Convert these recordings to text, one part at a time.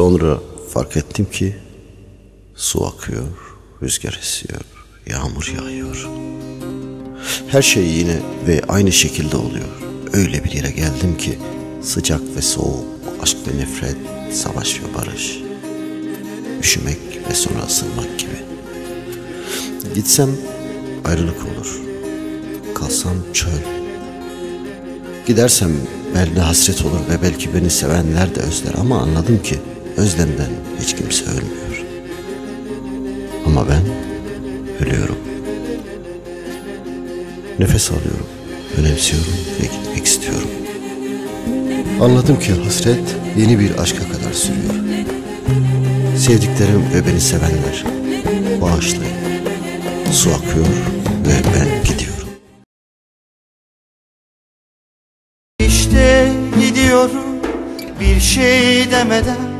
Sonra fark ettim ki su akıyor, rüzgar esiyor, yağmur yağıyor. Her şey yine ve aynı şekilde oluyor. Öyle bir yere geldim ki sıcak ve soğuk, aşk ve nefret, savaş ve barış. Üşümek ve sonra ısınmak gibi. Gitsem ayrılık olur. Kalsam çöl. Gidersem belki hasret olur ve belki beni sevenler de özler ama anladım ki özlemden hiç kimse ölmüyor. Ama ben ölüyorum. Nefes alıyorum, önemsiyorum ve gitmek istiyorum. Anladım ki hasret yeni bir aşka kadar sürüyor. Sevdiklerim ve beni sevenler bağışlayın. Su akıyor ve ben gidiyorum. İşte gidiyorum bir şey demeden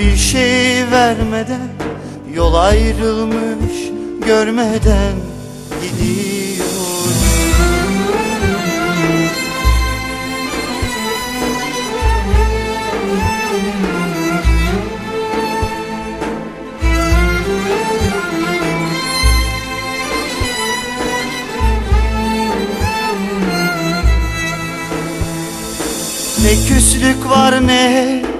bir şey vermeden Yol ayrılmış görmeden gidiyorum. Ne küslük var ne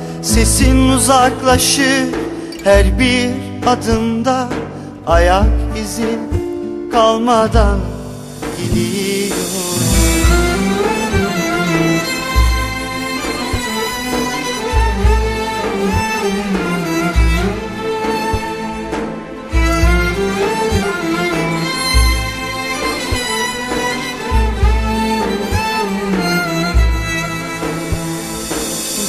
Sesin uzaklaşır her bir adımda. Ayak izin kalmadan gidiyor